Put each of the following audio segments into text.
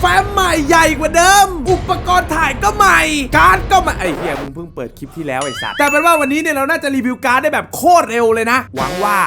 แฟ้มใหม่ใหญ่กว่าเดิม อุปกรณ์ถ่ายก็ใหม่ การ์ดก็ใหม่ไอ้เหี้ยมึงเพิ่งเปิดคลิปที่แล้วไอ้สัสแต่เป็นว่าวันนี้เนี่ยเราน่าจะรีวิวการ์ดได้แบบโคตรเร็วเลยนะ หวังว่า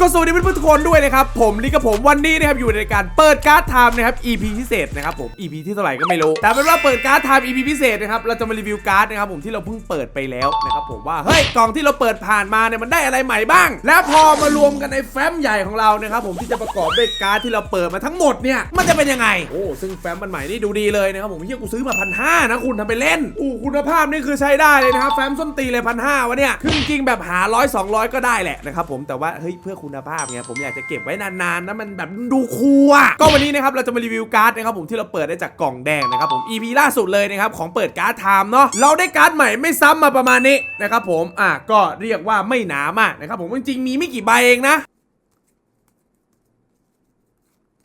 ก็สวัสดีเพื่อนๆทุกคนด้วยนะครับ ผมลิกกับผมวันนี้นะครับอยู่ในการเปิดการ์ดไทม์นะครับ EP พิเศษนะครับผม EP ที่เท่าไหร่ก็ไม่รู้ แต่เป็นว่าเปิดการ์ดไทม์ EP พิเศษนะครับเราจะมารีวิวการ์ดนะครับผมที่เราเพิ่งเปิดไปแล้วนะครับผมว่าเฮ้ยกล่องที่เราเปิดผ่านมาเนี่ยมันได้อะไรใหม่บ้าง และพอมารวมกันในแฟ้มใหญ่ของเรานะครับผมที่จะประกอบด้วยการ์ดที่เราเปิดมาทั้งหมดเนี่ยมันจะเป็นยังไงโอ้ซึ่งแฟ้มมันใหม่นี่ดูดีเลยนะครับผมเฮียกูซื้อมาพันห้านะคุณทำไปเล่นอู้คุณภาพนี่คือใช้ได้เลยนะครับแฟ้มส้นตีเลยพันห้าวะเนี่ยคือจริงแบบหาร้อยสองร้อยก็ได้แหละนะครับผมแต่ว่าเฮ้ยเพื่อคุณภาพไงผมอยากจะเก็บไว้นานๆนะมันแบบดูคูลอะก็วันนี้นะครับเราจะมารีวิวการ์ดนะครับผมที่เราเปิดได้จากกล่องแดงนะครับผม EP ล่าสุดเลยนะครับของเปิดการ์ดไทม์เนาะเราได้การ์ดใหม่ไม่ซ้ำมาประมาณนี้นะครับผมอะก็เรียกว่าไม่หนามากนะครับผมจริงๆมีไม่กี่ใบเองนะ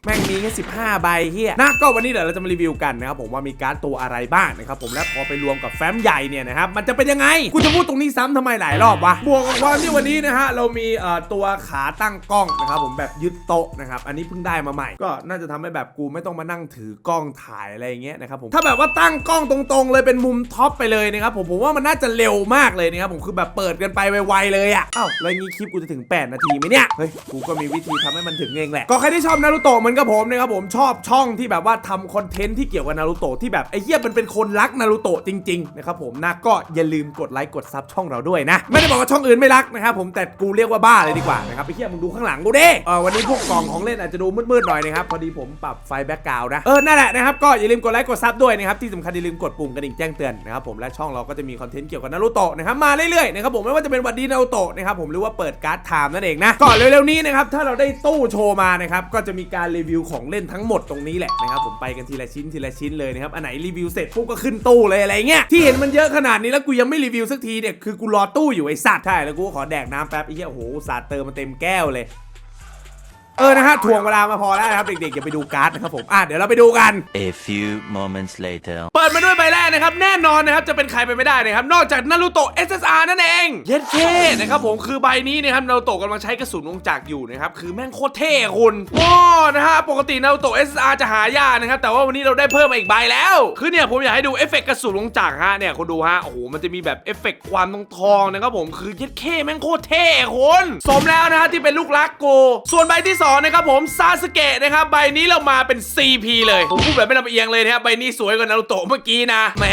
แม่งมีแค่15 ใบเฮียนะก็วันนี้เดี๋ยวเราจะมารีวิวกันนะครับผมว่ามีการ์ดตัวอะไรบ้างนะครับผมและพอไปรวมกับแฟ้มใหญ่เนี่ยนะครับมันจะเป็นยังไงกูจะพูดตรงนี้ซ้ำทำไมหลายรอบวะบวกกับความที่วันนี้นะฮะเรามีเอ่อตัวขาตั้งกล้องนะครับผมแบบยึดโต๊ะนะครับอันนี้เพิ่งได้มาใหม่ ก็น่าจะทำให้แบบกูไม่ต้องมานั่งถือกล้องถ่ายอะไรอย่างเงี้ยนะครับผมถ้าแบบว่าตั้งกล้องตรงๆ เลยเป็นมุมท็อปไปเลยนะครับผมผมว่ามันน่าจะเร็วมากเลยนะครับผมคือแบบเปิดกันไปไวๆเลยอะอ้าวแล้วงี้คลิปกูจะถึง 8 นาทีไหมเนี่ยเฮ้ยกูก็มีวิธีทำให้มันถึงเองแหละก็ใครที่ชอบนารูโตะเหมือนกับผมนะครับผมชอบช่องที่แบบว่าทำคอนเทนต์ที่เกี่ยวกับนารูโตะที่แบบไอ้เหี้ยมันเป็นคนรักนารูโตะจริงๆนะครับผมนะก็อย่าลืมกดไลค์กดซับช่องเราด้วยนะ ไม่ได้บอกว่าช่องอื่นไม่รักนะครับผมแต่กูเรียกว่าบ้าเลยดีกว่านะครับไอ้เหี้ยมึงดูข้างหลังกูดิเออวันนี้พวกกล่องของเล่นอาจจะดูมืดๆหน่อยนะครับพอดีผมปรับไฟแบ็กกราวนะเออนั่นแหละนะครับก็อย่าลืมกดไลค์กดซับด้วยนะครับที่สำคัญอย่าลืมกดปุ่มกระดิ่งแจ้งเตือนนะครับผมและช่องเราก็จะมีคอนเทนต์เกี่ยวกับนารูโตะนะครับมาเรื่อยๆนะครับผมไม่ว่าจะเป็นวันดีนารูโตะนะครับผมหรือว่าเปิดการ์ดไทม์นั่นเองนะก่อนเร็วๆนี้นะครับถ้าเราได้ตู้โชว์มานะครับก็จะมีการรีวิวของเล่นทั้งหมดตรงนี้แหละนะครับผมไปกันทีละชิ้นทีละชิ้นเลยนะครับอันไหนรีวิวเสร็จปุ๊บก็ขึ้นตู้เลยอะไรเงี้ยที่เห็นมันเยอะขนาดนี้แล้วกูยังไม่รีวิวสักทีเนี่ยคือกูรอตู้อยู่ไอ้สัตว์ใช่แล้วกูขอแดกน้ำแป๊บไอ้เหี้ยโอ้โหสาดเติมมาเต็มแก้วเลย เออนะฮะถ่วงเวลามาพอแล้วนะครับ เด็กๆอย่าไปดูการ์ดนะครับผมอะเดี๋ยวเราไปดูกัน A few moments later. เปิดมาด้วยใบแรกนะครับ แน่นอนนะครับจะเป็นใครไปไม่ได้นะครับ นอกจากนารูโตะ SSR นั่นเองเย็ดเคนะครับผมคือใบนี้นะครับนารูโตะกำลังใช้กระสุนวงจักรอยู่นะครับคือแม่งโคตรเท่คุณโอ้นะฮะปกตินารูโตะ SSR จะหายากนะครับแต่ว่าวันนี้เราได้เพิ่มมาอีกใบแล้วคือเนี่ยผมอยากให้ดูเอฟเฟกต์กระสุนวงจักรฮะเนี่ยคุณดูฮะโอ้โหมันจะมีแบบเอฟเฟกต์ความทองทองๆนะครับผมคือเย็ดเคแม่งโคตรเท่คุณสมแล้วนะฮะที่เป็นลูกรักโกส่วนใบที่สอนะครับผมซาสเกะนะครับใบนี้เรามาเป็น CP เลยผมพูดแบบไม่ลำเอียงเลยนะครับใบนี้สวยกว่านารูโตะเมื่อกี้นะแหม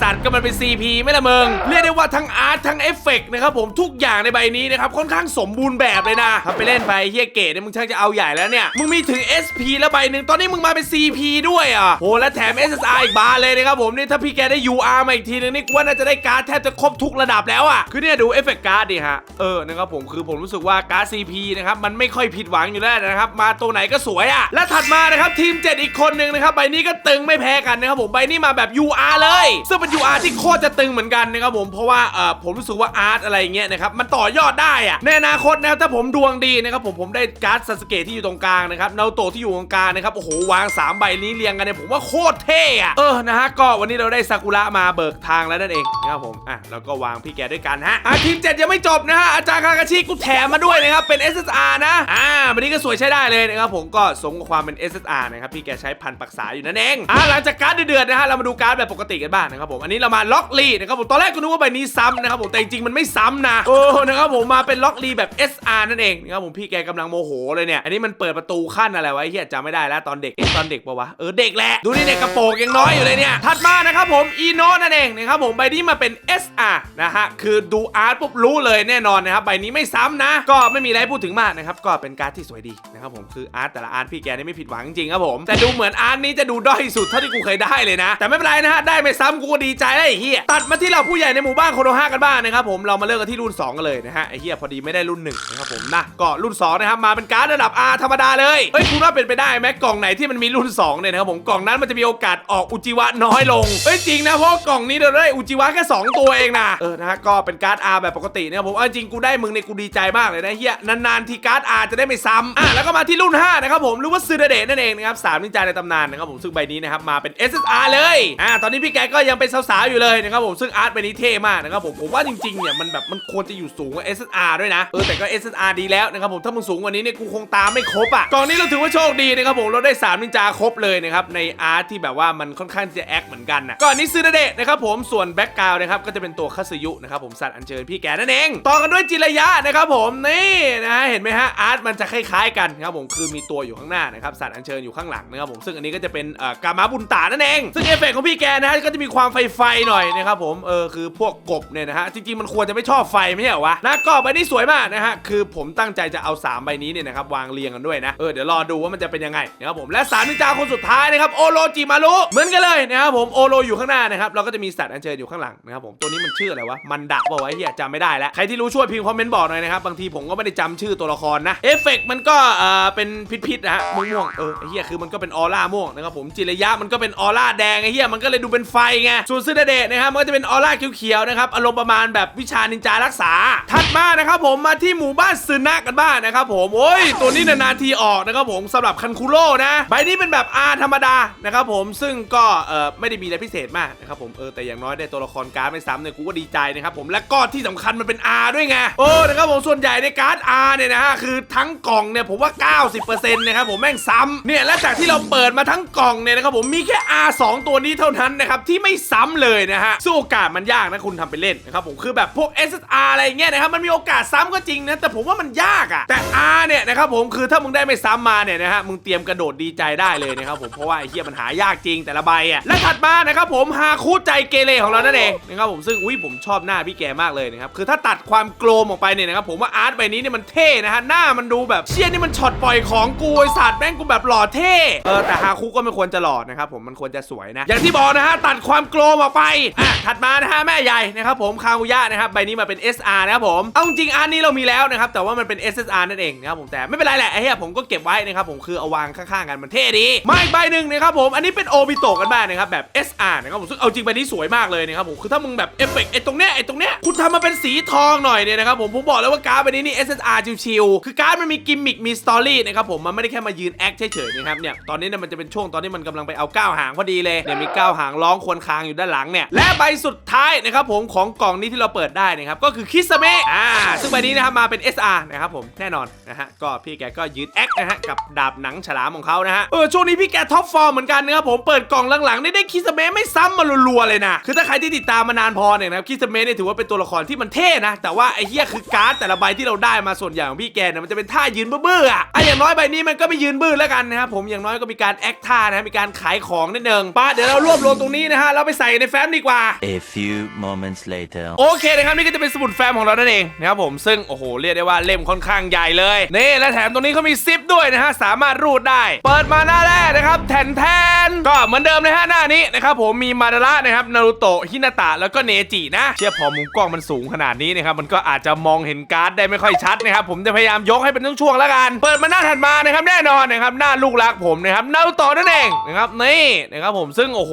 สัตว์ก็มันเป็น CP ไม่ละเมึงเรียกได้ว่าทั้งอาร์ตทั้งเอฟเฟกต์นะครับผมทุกอย่างในใบนี้นะครับค่อนข้างสมบูรณ์แบบเลยนะถ้าไปเล่นไปเฮียเกะเนี่ยมึงช่างจะเอาใหญ่แล้วเนี่ยมึงมีถึง SP แล้วใบหนึ่งตอนนี้มึงมาเป็น CP ด้วยอะโหและแถม SSR อีกบานเลยนะครับผมนี่ถ้าพี่แกได้ UR มาอีกทีนึงนี่กูว่าน่าจะได้การ์ดแทบจะครบทุกระดับแล้วอะคือเนี่ยดูเอฟเฟกต์การ์ดดิฮะเออนะครับผมคือผมรู้สึกว่าการ์ด CP นะครับมันไม่ค่อยผิดหวังอยู่แล้วนะครับ มาตัวไหนก็สวยอะ และถัดมานะครับทีม 7 อีกคนหนึ่งนะครับใบนี้ก็ตึงไม่แพ้กันนะครับผมใบนี้มาแบบ UR เลย ซึ่งเป็น UR ที่โคตรจะตึงเหมือนกันนะครับผมเพราะว่าเออผมรู้สึกว่าอาร์ตอะไรเงี้ยนะครับมันต่อยอดได้อะในอนาคตนะครับถ้าผมดวงดีนะครับผมผมได้การ์ดซาสเกะที่อยู่ตรงกลางนะครับนาโตะที่อยู่ตรงกลางนะครับโอ้โหวางสามใบนี้เรียงกันเนี่ยผมว่าโคตรเท่อะเออนะฮะก็วันนี้เราได้ซากุระมาเบิกทางแล้วนั่นเองนะครับผมอะแล้วก็วางพี่แกด้วยกันฮะอะทีมเจ็ดยังไม่จบนะฮะอาจารย์คากาชิกูแถมมาด้วยนะครับเป็น SSR นะอ่าวันนี้ก็สวยใช้ได้เลยนะครับผมก็สมกับความเป็น SSR นะครับพี่แกใช้พันปักษาอยู่นั่นเองอะหลังจากการ์ดเดือดๆนะฮะเรามาดูการ์ดแบบปกติกันบ้างนะครับผมอันนี้เรามาล็อกลีนะครับผมตอนแรกก็นึกว่าใบนี้ซ้ำนะครับผมแต่จริงๆมันไม่ซ้ำนะโอ้นะครับผมมาเป็นล็อกลีแบบ SR นั่นเองนะครับผมพี่แกกำลังโมโหเลยเนี่ยอันนี้มันเปิดประตูขั้นอะไรไว้เฮียจำไม่ได้แล้วตอนเด็กเอ๊ะตอนเด็กปะวะเออเด็กแหละดูนี่เนี่ยกระโปรงยังน้อยอยู่เลยเนี่ยถัดมานะครับผมอีโนนั่นเองนะครับผมใบนี้มาเป็น SR นะฮะคือดูอาร์ตปุ๊บรู้เลยแน่นอนนะครับใบนี้ไม่ซ้ำนะ ก็ไม่มีอะไรพูดถึงมากนะครับก็เป็นการ์ดที่สวยดีนะครับผมคืออาร์ตแต่ละอาร์ตพี่แกนี่ไม่ผิดหวังจริงครับผมแต่ดูเหมือนอาร์ตนี้จะดูด้อยสุดเท่าที่กูเคยได้เลยนะ แต่ไม่เป็นไรนะฮะได้ไม่ซ้ำกูก็ดีใจแล้วไอ้เฮียตัดมาที่เราผู้ใหญ่ในหมู่บ้านโคโนฮากันบ้างนะครับผมเรามาเริ่มกันที่รุ่น 2 กันเลยนะฮะไอ้เฮียพอดีไม่ได้รุ่นหนึ่งนะครับผมนะก็รุ่น2นะครับมาเป็นการ์ดระดับ R ธรรมดาเลยเฮ้ยคุณว่าเป็นไปได้ไหมกล่องไหนที่มันมีรุ่น2เนี่ยนะครับผมกล่องนั้นมันจะมีโอกาสออกอุจิวะน้อยลงเฮ้ยจริงนะเพราะกล่องนี้เราได้อุจิวะแค่สองตัวเองนะเออนะฮะก็เป็นการ์ด R แบบปกตินะครับผมเอาจริงกูได้มึงในยกูดีใจมากเลยนะเฮียนานๆทีการ์ด R จะได้ไม่ซ้ำอะแล้วก็มาที่รุ่น 5 นะครับผมหรือว่าซูเดเดนั่นเองนะครับสามนินจาในตำนานนะครับผมซึ่งใบนี้นะครับมาเป็น SSR เลยอ่าตอนนี้พี่แกก็ยังเป็นสาวๆอยู่เลยนะครับผมซึ่งอาร์ตใบนี้เท่มากนะครับผมผมว่าจริงๆเนี่ยมันแบบมันควรจะอยู่สูงกว่า SSR ด้วยนะเออแต่ก็ SSR ดีแล้วนะครับผมถ้ามึงสูงกว่านี้เนี่ยกูคงตามไม่ครบอะกล่องนี้เราถือว่าโชคดีนะครับผมเราได้สามนินจาครบเลยนะครับในอาร์ตที่แบบว่ามันค่อนข้างจะแอคเหมือนกันนะก่อนนี้ซูเดเดนะครับผมส่วนแบ็กกราวนะครับก็จะเป็นตัวคัสยุนะครับผมสัตว์อัญเชิญพี่แกนั่นเองต่อกันด้วยจิระยะนะครับผมนี่นะเห็นไหมฮะอาร์ตมันจะคล้ายๆกันนะครับผมคือมีตัวอยู่ข้างหน้านะครับสัตว์อัญเชิญอยู่ข้างหลังนะครับผมซึ่งอันนี้ก็จะเป็นกามาบุญตานั่นเองซึ่งเอฟเฟกต์ของพี่แกนะฮะก็จะมีความไฟไฟๆหน่อยนะครับผมเออคือพวกกบเนี่ยนะฮะจริงๆมันควรจะไม่ชอบไฟไม่ใช่เหรอวะนะก็ใบนี้สวยมากนะฮะคือผมตั้งใจจะเอาสามใบนี้เนี่ยนะครับวางเรียงกันด้วยนะเออเดี๋ยวรอดูว่ามันจะเป็นยังไงนะครับผมและสามนินจาคนสุดท้ายนะครับโอโรจิมารุเหมือนกันเลยนะครับผมโอโรอยู่ข้างหน้านะครับเราก็จะมีสัตว์อัญเชิญอยู่ข้างหลังนะครับผมตัวนี้มันชื่ออะไรวะมันดะบอกไว้เฮียจำไม่ได้แล้วใครที่รู้ช่วยพิมพ์คอมเมนต์บอกหน่อยนะครับบางทีผมก็ไม่ได้จำชื่อตัวละครนะเอฟเฟกมันก็เอ่อเป็นพิษๆนะฮะม่วงๆเออไอ้เฮียคือมันก็เป็นออร่าม่วงนะครับผมจิระยะมันก็เป็นออร่าแดงไอ้เฮียมันก็เลยดูเป็นไฟไงส่วนซึนาเดะนะครับมันก็จะเป็นออร่าเขียวๆนะครับอารมณ์ประมาณแบบวิชานินจารักษา ถัดมานะครับผมมาที่หมู่บ้านซึนะกันบ้างนะครับผมโอ้ยตัวนี้นานๆทีออกนะครับผมสำหรับคันคุโร่นะใบนี้เป็นแบบ R ธรรมดานะครับผมซึ่งก็เอ่อไม่ได้มีอะไรพิเศษมากนะครับผมเออแต่อย่างน้อยได้ตัวละครการ์ดไม่ซ้ำเนี่ยกูก็ดีใจนะครับผมและก็ที่สำคัญมันเป็น R ด้วยไงโอ้นะครับผมส่วนใหญ่ในการ์ด R เนี่ยนะฮะคือทั้งกล่องเนี่ยผมว่า 90%นะครับผมแม่งซ้ำเนี่ยและจากที่เราเปิดมาทั้งกล่องเนี่ยนะครับผมมีแค่ R 2 ตัวนี้เท่านั้นนะครับที่ไม่ซ้ำเลยนะฮะสู้โอกาสมันยากนะคุณทำไปเล่นนะครับผมคือแบบพวก SSR อะไรเงี้ยนะครับมันมีโอกาสซ้ำก็จริงนะแต่ผมว่ามันยากอะแต่ R เนี่ยนะครับผมคือถ้ามึงได้ไม่ซ้ำมาเนี่ยนะฮะมึงเตรียมกระโดดดีใจได้เลยนะครับผมเพราะว่าไอ้เหี้ยมันหายากจริงแต่ละใบอะและถัดมานะครับผมฮาคุใจเกเรของเรานั่นเองนะครับผมซึ่งอุ้ยผมชอบหน้าพี่แกมากเลยนะครับคือถ้าตัดความโกลมออกไปเนี่ยนะครับผมว่าอาร์ตใบนี้เนี่ยมันเท่นะฮะหน้ามันดูแบบเชี่ยนี่มันช็อตปล่อยของกูไอสัตว์แม่งกูแบบหล่อเท่เออแต่ฮาคุก็ไม่ควรจะหล่อนะครับผมมันควรจะสวยนะ อย่างที่บอกนะฮะตัดความโกลมออกไปอะถัดมานะฮะแม่ใหญ่นะครับผมคา nguya นะครับใบนี้มาเป็น SR นะครับผมเอาจริงอันนี้เรามีแล้วนะครับแต่ว่ามันเป็น SSR นั่นเองนะครับผมแต่ไม่เป็นไรแหละไอ้เหี้ยผมก็เก็บไว้นะครับผมคือเอาวางข้างๆกันมันเท่ดีมาอีกใบหนึ่งนะครับผมอันนี้เป็นโอบิโตะกันบ้างนะครับแบบ SR นะครับผมซึ่งเอาจริงใบนี้สวยมากเลยนะครับผมคือถ้ามึงแบบเอฟเฟกต์ไอ้ตรงเนี้ยไอ้ตรงเนี้ยคุณทำมาเป็นสีทองหน่อยเนี่ยนะครับผมผมบอกเลยว่าการ์ดใบนี้นี่ SSR ชิวๆคือการ์ดมันมีกิมมิคมีสตอรี่นะครับผมมันไม่ได้แค่มายืนแอคเฉยๆนะครับเนี่ยตอนนี้เนี่ยมันจะเป็นช่วงตอนที่มันกำลังไปเอาก้าวหางพอดีเลยเนี่ยมีก้าวหางร้องควรคางอยู่ด้านหลังเนี่ยและใบสุดท้ายนะครับผมของกล่องนี้ที่เราเปิดได้นะครับก็คือคิสเมะอ่าซึ่งใบนี้นะครับมาเป็น SR นะครับผมแน่นอนนะฮะก็พี่แกก็ยืนแอคนะฮะกับดาบหนังฉลามของเขานะฮะเออช่วงนี้พี่แกท็อปฟอร์มเหมือนกันนะครับผมเปิดกล่องหลังๆนี่ได้คิสเมะไม่ซ้ำมารัวๆเลยนะคือถ้าใครที่ติดตามมานานพอเนี่ยนะคิสเมะเนี่ยถือว่าเป็นตัวละครที่มันเท่นะแต่ว่าไอ้เหี้ยคือการ์ดแต่ละใบที่เราได้มาส่วนใหญ่ของพี่แกเนี่ยมันจะเป็นท่ายืนบื้อๆอะไอ้อย่างน้อยใบนี้มันก็ไม่ยืนบื้อแล้วกันนะครับผมอย่างน้อยก็มีการแอคท่านะมีการขายของนิดนึงป้าเดี๋ยวเรารวบรวมตรงนี้นะฮะเราไปใส่ในแฟ้มดีกว่า A few moments later. โอเคนะครับนี่ก็จะเป็นสมุดแฟ้มของเรานั่นเองนะครับผมซึ่งโอ้โหเรียกได้ว่าเล่มค่อนข้างใหญ่เลยนี่และแถมตรงนี้เขามีซิปด้วยนะฮะสามารถรูดได้ เปิดมาหน้าแรกนะครับแทนแทนก็เหมือนเดิมนะฮะหน้านี้นะครับผมมีมาดาระนะครับนารูโตะฮินาตะแล้วก็เนจินะเชื่อพอมุมกล้องมันสูงขนาดนี้นะครับมันก็อาจจะมองเห็นการ์ดได้ไม่ค่อยชัดนะครับผมจะพยายามยกให้เป็นช่วงๆแล้วกันเปิดมาหน้าถัดมานะครับแน่นอนนะครับหน้าลูกรักผมนะครับนารูโตะนั่นเองนะครับนี่นะครับผมซึ่งโอ้โห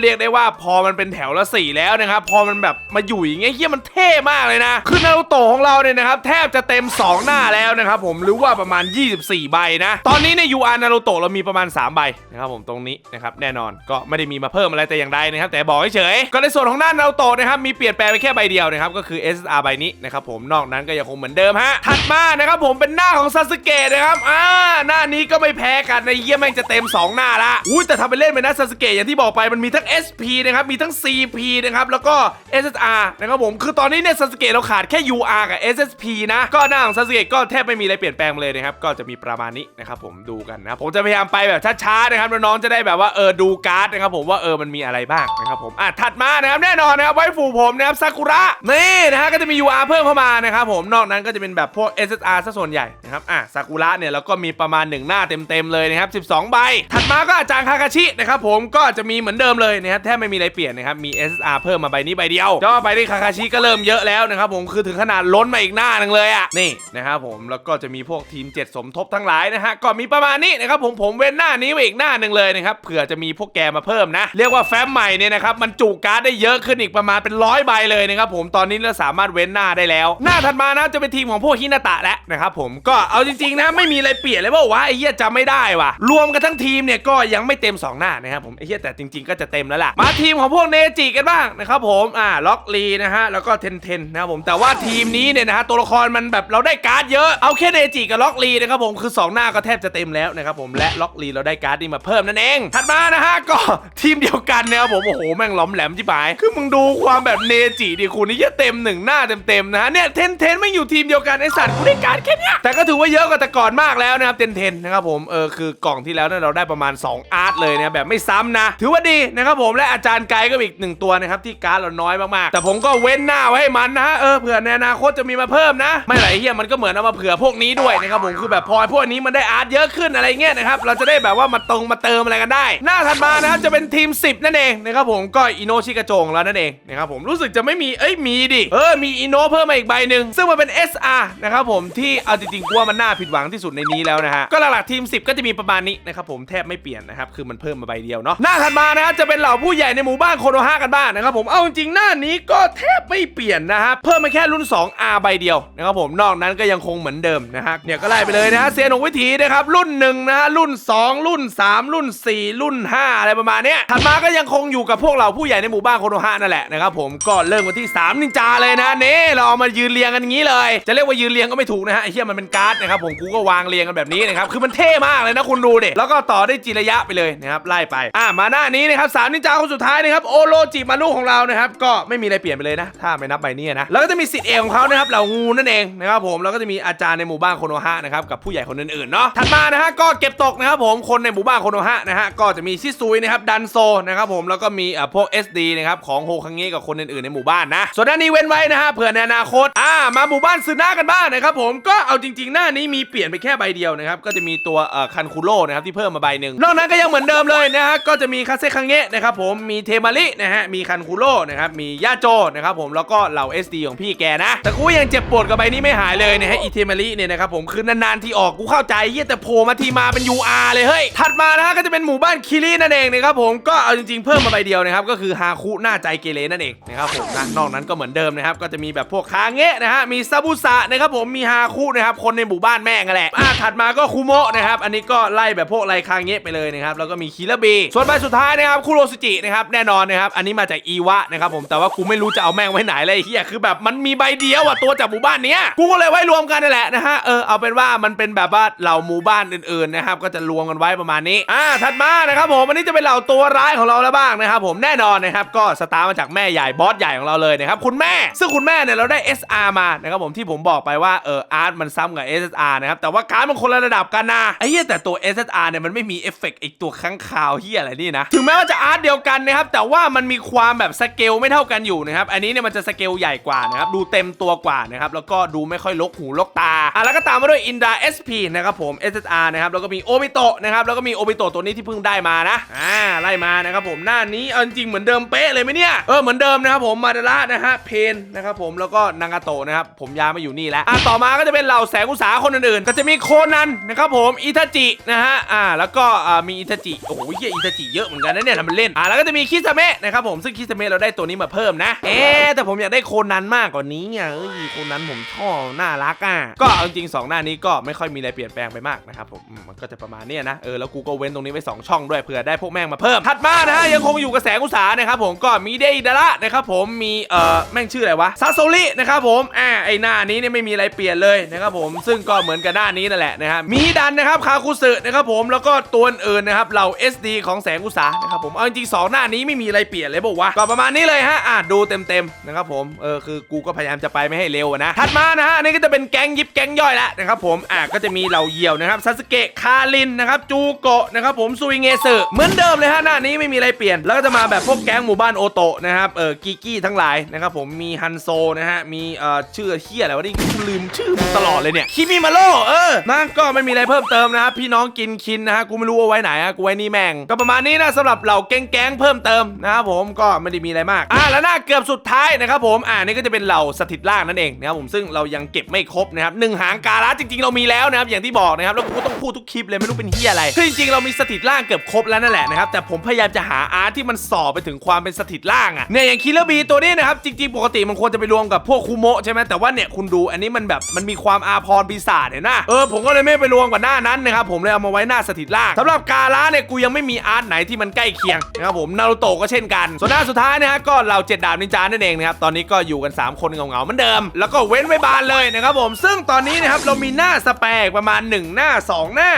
เรียกได้ว่าพอมันเป็นแถวละสี่แล้วนะครับพอมันแบบมาอยู่อย่างเงี้ยเฮียมันเท่มากเลยนะคือนารูโตะของเราเนี่ยนะครับแทบจะเต็ม 2 หน้าแล้วนะครับผมหรือว่าประมาณ 24 ใบนะตอนนี้ใน UR นารูโตะเรามีประมาณ 3 ใบนะครับผมตรงนี้นะครับแน่นอนก็ไม่ได้มีมาเพิ่มอะไรแต่อย่างใดนะครับแต่บอกเฉยก็ในส่วนของหน้านารูโตะนะครับมีเปลี่ยนแปลงไปแค่ใบเดียวนะครับก็คือ SR ใบนี้นะครับผมนอกนั้นก็ยังคงเหมือนเดิมฮะถัดมานะครับผมเป็นหน้าของซาสึเกะนะครับอ่าหน้านี้ก็ไม่แพ้กันในเยี่ยแม่งจะเต็ม 2 หน้าละอุ้ยแต่ทำไปเล่นไปนะซาสเกะอย่างที่บอกไปมันมีทั้ง SP นะครับมีทั้ง CP นะครับแล้วก็ SSR นะครับผมคือตอนนี้เนี่ยซาสเกะเราขาดแค่ UR กับ SSP นะ ก็หน้าของซาสเกะก็แทบไม่มีอะไรเปลี่ยนแปลงเลยนะครับก็จะมีประมาณนี้นะครับผมดูกันนะผมจะพยายามไปแบบช้าๆนะครับน้องๆจะได้แบบว่าเออดูการ์ดนะครับผมว่าเออมันมีอะไรบ้างนะครับผมอะถัดมานะครับแน่นอนนะครับไว้ฟูผมนะครับซากุระนี่นะฮะก็จะมี UR เพิ่มเข้ามานะครับผมนอกนั้นก็จะเป็นแบบพวก SSR ซะส่วนใหญ่นะครับอะซากุระเนี่ยแล้วก็มีประมาณหนึ่งหน้าเต็มๆเลยนะครับ 12 ใบ ถัดมาก็อาจารย์คาคาชินะครับผมก็จะมีเหมือนเดิมเลยนะครับแทบไม่มีอะไรเปลี่ยนนะครับมี SSR เพิ่มมาใบนี้ใบเดียวแต่ว่าใบที่คาคาชิก็เริ่มเยอะแล้วนะครับผมคือถึงขนาดล้นมาอีกหน้าหนึงเลยอะนี่นะครับผมแล้วก็จะมีพวกทีม 7 สมทบทั้งหลายนะฮะก็มีประมาณนี้นะครับผมผมเว้นหน้านี้ไว้อีกหน้าหนึ่งเลยนะครับเผื่อจะมีพวกแกมาเพิ่มนะ เรียกว่าแฟ้มใหม่เนี่ยนะครับมันจุการ์ดได้เยอะขึ้นอีกประมาณเป็นร้อยใบเลยนะครับผมตอนนี้เราสามารถเว้นหน้าได้แล้ว หน้าถัดมานะจะเป็นทีมของพวกฮินาตะแล้วนะครับผมก็เอาจริงงๆนะไม่มีอะไรเปลี่ยนเลยว่าวะไอ้เหี้ยจำไม่ได้ว่ะรวมกันทั้งทีมเนี่ยก็ยังไม่เต็มสองหน้านะครับผมไอ้เหี้ยแต่จริง ๆ ก็จะเต็มแล้วล่ะมาทีมของพวกเนจิกันบ้างนะครับผมอ่าล็อกลีนะฮะแล้วก็เทนเทนนะครับผมแต่ว่าทีมนี้เนี่ยนะฮะตัวละครมันแบบเราได้การ์ดเยอะเอาแค่เนจิกับล็อกลีนะครับผมคือสองหน้าก็แทบจะเต็มแล้วนะครับผมและล็อกลีเราได้การ์ดนี่มาเพิ่มนั่นเองถัดมานะฮะก็ทีมเดียวกันนะครับผมโอ้โหแม่งหล้อมแหลมจิ๋บายคือมึงดูความแบบเนจิดิคุณนี่จะเต็มหนึ่งหน้าเต็มๆนะฮะเนี่ยเทนเทนไม่อยู่ทีมเดียวกันไอสัตว์กูได้การ์ดแค่เนี้ยแต่ก็ถือว่าเยอะกว่าแต่ก่อนมากแล้วนะครับเทนเทนนะครับผมเออคือกล่องที่แล้วเนี่ยเราได้ประมาณ 2 อาร์ตเลยนะแบบไม่ซ้ำนะ ถือว่าดีนะครับผมและอาจารย์ไกด์ก็อีกหนึ่งตัวนะครับที่การ์ดเราน้อยมากๆ แต่ผมก็เว้นหน้าไว้ให้มันนะเออเผื่อในอนาคตจะมีมาเพิ่มนะ ไม่ไหลเฮียมันก็เหมือนเอามาเผื่อพวกนี้ด้วยนะครับผมคือแบบพอพวกนี้มันได้อาร์ตเยอะขึ้นอะไรเงี้ยนะครับเราจะได้แบบว่ามาตรงมาเติมอะไรกันได้ หน้าถัดมานะครับจะเป็นทีม 10 นั่นเองนะครับผมก็อิโนชิกาโจงแล้วนั่นเองนะครับผมรู้สึกจะไม่มีเอ้ยมีดิเออมีอิโนเพิ่มมาอีกใบหนึ่งซึ่งมันเป็น SR นะครับผมที่เอาจริงๆกูว่ามันน่าผิดหวังที่สุดในนี้แล้วนะฮะ ก็หลักๆทีม 10 ก็จะมีประมาณนี้นะครับผมแทบไม่เปลี่ยนนะครับ คือมันเพิ่มมาใบเดียวเนาะ หน้าถัดมานะจะเป็นเหล่าผู้ใหญ่ในหมู่บ้านโคโนฮะกันบ้างนะครับผม เอาจริงหน้านี้ก็แทบไม่เปลี่ยนนะครับเพิ่มมาแค่รุ่น 2R ใบเดียวนะครับผม นอกนั้นก็ยังคงเหมือนเดิมนะฮะ เนี่ยก็ไล่ไปเลยนะฮะเซียนของวิถีนะครับรุ่นหนึ่งนะฮะรุ่น 2 รุ่น 3 รุ่น 4 รุ่น 5 อะไรประมาณเนี้ยถัดมาก็ยังคงอยู่กับพวกเราผู้ใหญ่ในหมู่บ้านโคโนฮะนั่นแหละนะครับผมก็เริ่มกันที่ 3 นินจาเลยนะเน่เราเอามายืนเรียงกันอย่างนี้เลย จะเรียกว่ายืนเรียงก็ไม่ถูกนะฮะไอ้เหี้ยมันเป็นการ์ดนะครับผมกูก็วางเรียงกันแบบนี้นะครับ คือมันเท่มากเลยนะคุณดูเด็แล้วก็ต่อได้จิระยะไปเลยนะครับไล่ไป อะมาหน้านี้นะครับสามนินจาคนสุดท้ายนะครับโอโรจิมารุของเรานะครับก็ไม่มีอะไรเปลี่ยนไปเลยนะ ถ้าไม่นับใบนี้นะแล้วก็จะมีสิทธิ์เอกของเขานะครับเหล่างูนั่นเองนะครับผมแล้วก็จะมีอาจารย์ในหมู่บ้านโคโนฮะนะครับกับผู้ใหญ่คนอื่นๆเนาะถัดมานะฮะก็เก็บตกนะครับผมคนในหมู่บ้านโคโนฮะนะฮะก็จะมีชิซุยนะครับดันโซนะครับผมแล้วก็มีเอ่อพวก SD นะครับของโฮคังเงะกับคนอื่นๆในหมู่บ้านนะส่วนด้านนี้เว้นไว้นะฮะเผื่อในอนาคตอ่ามาหมู่บ้านซึนากันบ้างนะครับผมก็เอาจริง ๆ หน้านี้มีเปลี่ยนไปแค่ใบเดียวนะครับ ก็จะมีตัวคันคูโร่นะครับที่เพิ่มมาใบหนึ่งนอกนั้นก็ยังเหมือนเดิมเลยนะฮะก็จะมีคาเซคังเงะนะครับผมมีเทมารินะฮะมีคันคูโร่นะครับมีย่าโจนะครับผมแล้วก็เหล่า SD ของพี่แกนะ แต่กูยังเจ็บปวดกับใบนี้ไม่หายเลยนะฮะอีเทมาริเนี่ยนะครับผมคือนานๆที่ออกกูเข้าใจเยี่ยแต่โผล่มาทีมาเป็น UR เลยเฮ้ยถัดมานะฮะก็จะเป็นหมู่บ้านคิรินั่นเองนะครับผมก็เอาจริงๆเพิ่มมาใบเดียวนะครับก็คือฮาคุหน้าใจเกเรนั่นเองนะครับผมนะนอกนั้นก็เหมือนเดิมนะครับก็จะมีแบบพวกคาเงะนะฮะมีซาบุสะนะครับผมมีฮาคุนะครับคนในหมู่บ้านแม่งแหละอะถัดมาก็คุโมะนะครับ อันนี้ก็ไล่แบบพวกไรคางเงะไปเลยนะครับ แล้วก็มีคิระบี ส่วนใบสุดท้ายนะครับคุโรสุจินะครับแน่นอนนะครับ อันนี้มาจากอีวะนะครับผม แต่ว่ากูไม่รู้จะเอาแม่งไว้ไหนเลยเฮียคือแบบมันมีใบเดียวอะตัวจากหมู่บ้านเนี้ย กูก็เลยไว้รวมกันนั่นแหละนะฮะ เออเอาเป็นว่ามันเป็นแบบว่าเหล่าหมู่บ้านอื่นๆนะครับ ก็จะรวมกันไว้ประมาณนี้ อ่า ถัดมานะครับผม อันนี้จะเป็นเหล่าตัวร้ายของเราแล้วบ้างนะครับผมแน่นอนนะครับ ก็สตาร์มาจากแม่ใหญ่บอสใหญ่ของเราเลยนะครับคุณแม่ ซึ่งคุณแม่เนี่ยเราได้ SR มานะครับผมที่ผมบอกไปว่าเอออาร์ตมันซ้ำกับ SR นะครับ แต่ว่าการดมันคนละระดับกันนะไอ้เหี้ยแต่ตัว SSR เนี่ยมันไม่มีเอฟเฟกต์ไอ้ตัวข้างคาวเหี้ยอะไรนี่นะ ถึงแม้ว่าจะอาร์ตเดียวกันนะครับ แต่ว่ามันมีความแบบสเกลไม่เท่ากันอยู่นะครับ อันนี้เนี่ยมันจะสเกลใหญ่กว่านะครับ ดูเต็มตัวกว่านะครับ แล้วก็ดูไม่ค่อยลกหูลกตา อะแล้วก็ตามมาด้วยอินดา SP นะครับผม SSR นะครับ แล้วก็มีโอบิโตะนะครับ แล้วก็มีโอบิโตะตัวนี้ที่เพิ่งได้มานะ อ่า ไล่มานะครับผมหน้านี้เอาจริงๆเหมือนเดิมเป๊ะเลยไหมเนี่ย เออ เหมือนเดิมนะครับผมมาดาระนะฮะ เพนนะครับผม แล้วก็นางาโตะนะครับ ผมย้ายมาอยู่นี่แล้ว อะต่อมาก็จะเป็นเหล่าแสงอุตสาคนอื่นๆก็จะมีโคนันนะครับผมอิทาจินะฮะอ่าแล้วก็อ่ามีอิทาจิโอ้โหเฮียอิทาจิเยอะเหมือนกันนะเนี่ยทำเป็นเล่นอ่าแล้วก็จะมีคิสเมะนะครับผมซึ่งคิสเมะเราได้ตัวนี้มาเพิ่มนะเอ๊ะแต่ผมอยากได้โคนันมากกว่านี้อะเอ้ยโคนันผมชอบน่ารักอะก็เอาจริงๆสองหน้านี้ก็ไม่ค่อยมีอะไรเปลี่ยนแปลงไปมากนะครับผมอืมมันก็จะประมาณเนี้ยนะเออแล้วกูก็เว้นตรงนี้ไว้สองช่องด้วยเผื่อได้พวกแม่งมาเพิ่มถัดมานะฮะยังคงอยู่กับแสงอุตสานะครับผมก็มีเดอิดาระนะครับผมมีเอ่อแม่งชื่ออะไรวะซาโซรินะครับผมอ่าไอหน้านี้เนี่ยไม่มีอะไรเปลี่ยนเลยนะครับผมซึ่งก็เหมือนกับหน้านี้นั่นแหละนะครับ มีดันนะครับคาคุสึนะครับผมแล้วก็ตัวอื่นนะครับเหล่า SD ของแสงอุตสานะครับผมเอาจริงๆสองหน้านี้ไม่มีอะไรเปลี่ยนเลยบอกว่าก็ประมาณนี้เลยฮะอะดูเต็มๆนะครับผมเออคือกูก็พยายามจะไปไม่ให้เร็วนะถัดมานะฮะอันนี้ก็จะเป็นแก๊งยิบแก๊งย่อยแล้วนะครับผมอะก็จะมีเหล่าเหยี่ยวนะครับซาสึเกะคารินนะครับจูโกะนะครับผมซุยเงสึเหมือนเดิมเลยฮะหน้านี้ไม่มีอะไรเปลี่ยน แล้วก็จะมาแบบพวกแก๊งหมู่บ้านโอโตะนะครับเออกิกี้ทั้งหลายนะครับผมมีฮันโซนะฮะมีเอ่อชื่อเฮียอะไรวะนี่ลืมชื่อตลอดเลยเนี่ยคิมิมาโรเออนะก็ไม่มีอะไรเพิ่มเติมนะครับพี่น้องกินคินนะฮะกูไม่รู้ว่าไว้ไหนอะกูไว้นี่แม่งก็ประมาณนี้นะสำหรับเหล่าแก๊งๆเพิ่มเติมนะครับผมก็ไม่ได้มีอะไรมากอะแล้วหน้าเกือบสุดท้ายนะครับผมอ่านี่ก็จะเป็นเหล่าสถิตล่างนั่นเองนะครับผมซึ่งเรายังเก็บไม่ครบนะครับหนึ่งหางการะจริงๆ เรามีแล้วนะครับอย่างที่บอกนะครับแล้วกูต้องพูดทุกคลิปเลยไม่รู้เป็นเฮียอะไรคือจริงๆเรามีสถิตล่างเกือบครบแล้วนั่นแหละนะครับแต่ผมพยายามจะหาอาร์ตที่มันสอบไปถึงความเป็นสถิตล่างอะเนี่ยอย่างคิลเลอร์บีตัวนี้นะครับจริงๆ ปกติมันควรจะไปรวมกับพวกคูโมใช่ไหมแต่ว่าเนี่ยคุณดูอันนี้มันแบบมันมีความอาพรปีศาจเนี่ยนะเออผมก็เลยไม่ไปรวมกับหน้านั้นนะครับผมเลยเอามาไว้หน้าสถิตล่างสำหรับกาลาเนี่ยกูยังไม่มีอาร์ตไหนที่มันใกล้เคียงนะครับผมนารูโตะก็เช่นกัน ส่วนหน้าสุดท้ายนะฮะก็เราเจ็ดดาบนินจานั่นเองนะครับตอนนี้ก็อยู่กัน 3 คนเงาๆเหมือนเดิม แล้วก็เว้นไว้บานเลยนะครับผมซึ่งตอนนี้นะครับเรามีหน้าสแปรประมาณ 1 หน้า 2 หน้า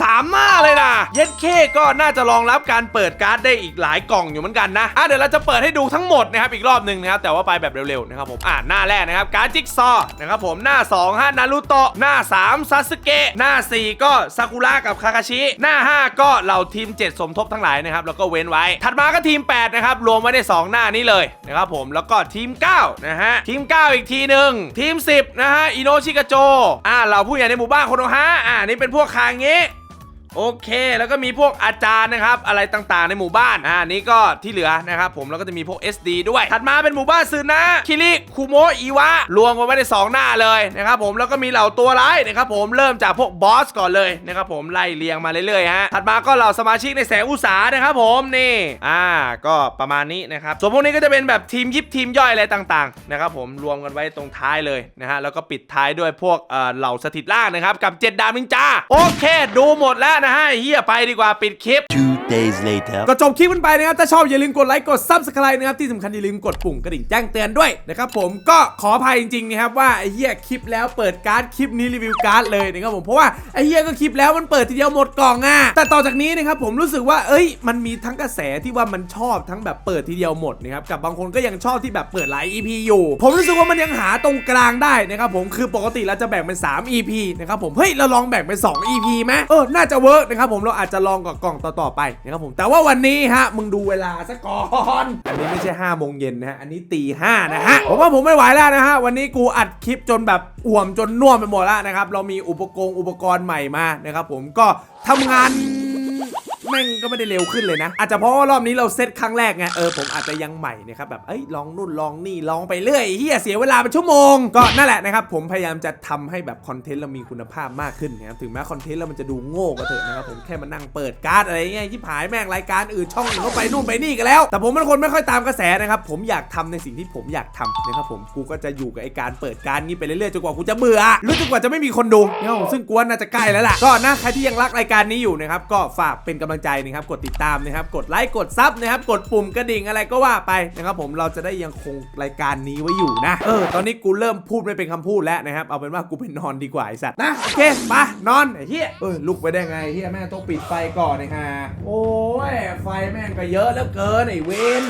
สามหน้าเลยนะเย็ดเคก็น่าจะรองรับการเปิดการ์ดได้อีกหลายกล่องอยู่เหมือนกันนะอะเดี๋ยวเราจะเปิดให้ดูทั้งหมดนะครับอีกรอบหนึ่งนะครับแต่ว่าไปแบบเร็วๆนะครับผมอะหน้าแรกนะครับการ์ดจิ๊กซอว์นะครับผมหน้า2ฮะนารูโตะหน้า3ซาสึเกะหน้า 4 ก็ซากุระกับคาคาชิ หน้า 5 ก็เหล่าทีม 7 สมทบทั้งหลายนะครับแล้วก็เว้นไว้ ถัดมาก็ทีม 8 นะครับ รวมไว้ใน 2 หน้านี้เลยนะครับผมแล้วก็ทีม 9 นะฮะ ทีม 9 อีกทีหนึ่งทีม 10 นะฮะอิโนชิกาโจอะเหล่าผู้ใหญ่ในหมู่บ้านโคโนฮะอะนี่เป็นพวกคางเงะ โอเค แล้วก็มีพวกอาจารย์นะครับอะไรต่างๆในหมู่บ้านอ่านี่ก็ที่เหลือนะครับผมแล้วก็จะมีพวก SD ด้วย ถัดมาเป็นหมู่บ้านซึนะคิริคุโมะอีวะรวมกันไว้ใน2หน้าเลยนะครับผมแล้วก็มีเหล่าตัวร้ายนะครับผมเริ่มจากพวกบอสก่อนเลยนะครับผมไล่เรียงมาเรื่อยๆฮะถัดมาก็เหล่าสมาชิกในแสงอุตสาหนะครับผมนี่อ่าก็ประมาณนี้นะครับส่วนพวกนี้ก็จะเป็นแบบทีมยิบทีมย่อยอะไรต่างๆนะครับผมรวมกันไว้ตรงท้ายเลยนะฮะแล้วก็ปิดท้ายด้วยพวกเอ่อเหล่าสถิตล่างนะครับกับเจ็ดดาวนินจาโอเค ดูหมดแล้วนะฮะเฮียไปดีกว่าปิดคลิป Two days later. ก็จบคลิปกันไปนะครับ ถ้าชอบอย่าลืมกดไลค์กด Subscribe นะครับ ที่สำคัญอย่าลืมกดปุ่มกระดิ่งแจ้งเตือนด้วยนะครับผมก็ขออภัยจริงๆนะครับว่าไอ้เหี้ยคลิปแล้วเปิดการ์ดคลิปนี้รีวิวการ์ดเลยนะครับผมเพราะว่าไอ้เหี้ยก็คลิปแล้วมันเปิดทีเดียวหมดกล่องอะแต่ต่อจากนี้นะครับผมรู้สึกว่าเอ้ย มันมีทั้งกระแสที่ว่ามันชอบทั้งแบบเปิดทีเดียวหมดนะครับกับบางคนก็ยังชอบที่แบบเปิดหลาย EP อยู่ ผมรู้สึกว่ามันยังหาตรงกลางได้นะครับผมคือปกติเราจะแบ่งเป็น 3 EP นะครับผมเฮ้ยเราลองแบ่งเป็น 2 EP ไหมเออน่าจะเวิร์กนะครับผมเราอาจจะลองกับกล่องต่อๆไปนะครับผมแต่ว่าวันนี้ฮะมึงดูเวลาซะก่อนอันนี้ไม่ใช่5โมงเย็นนะฮะอันนี้ตีห้านะฮะผมว่าผมไม่ไหวแล้วนะฮะวันนี้กูอัดคลิปจนแบบอ่วมจนน่วมไปหมดแล้วนะครับเรามีอุปกรณ์อุปกรณ์ใหม่มานะครับผมก็ทำงาน แม่งก็ไม่ได้เร็วขึ้นเลยนะ อาจจะเพราะว่ารอบนี้เราเซตครั้งแรกไงเออผมอาจจะยังใหม่นะครับแบบเอ้ยลองนู่นลองนี่ลองไปเรื่อยเฮียเสียเวลาเป็นชั่วโมงก็นั่นแหละนะครับผมพยายามจะทำให้แบบคอนเทนต์เรามีคุณภาพมากขึ้นนะครับถึงแม้คอนเทนต์เรามันจะดูโง่ก็เถอะนะครับผมแค่มานั่งเปิดการ์ดอะไรเงี้ยที่ผายแม่งรายการอื่นช่องเขาไปนู่นไปนี่กันแล้ว แต่ผมเป็นคนไม่ค่อยตามกระแสนะครับผมอยากทำในสิ่งที่ผมอยากทำนะครับผมกูก็จะอยู่กับไอการเปิดการนี้ไปเรื่อยๆจนกว่ากูจะเบื่อหรือจนกว่าจะไม่มีคนดูนะครับผมซึ่งกว่าน่าจะใกล้แล้วล่ะก็นะใครที่ยังรักรายการนี้อยู่นะครับก็ฝากเป็นกำลังใจนะครับกดติดตามนะครับกดไลค์กดซับนะครับกดปุ่มกระดิ่งอะไรก็ว่าไปนะครับผมเราจะได้ยังคงรายการนี้ไว้อยู่นะเออตอนนี้กูเริ่มพูดไม่เป็นคำพูดแล้วนะครับเอาเป็นว่ากูไปนอนดีกว่าไอสัตว์นะโอเคไปนอนไอ้เหี้ยเออลุกไปได้ไงเหี้ยแม่งต้องปิดไฟก่อนไอ้ห่าโอ้ยไฟแม่งก็เยอะแล้วเกินไอ้เวน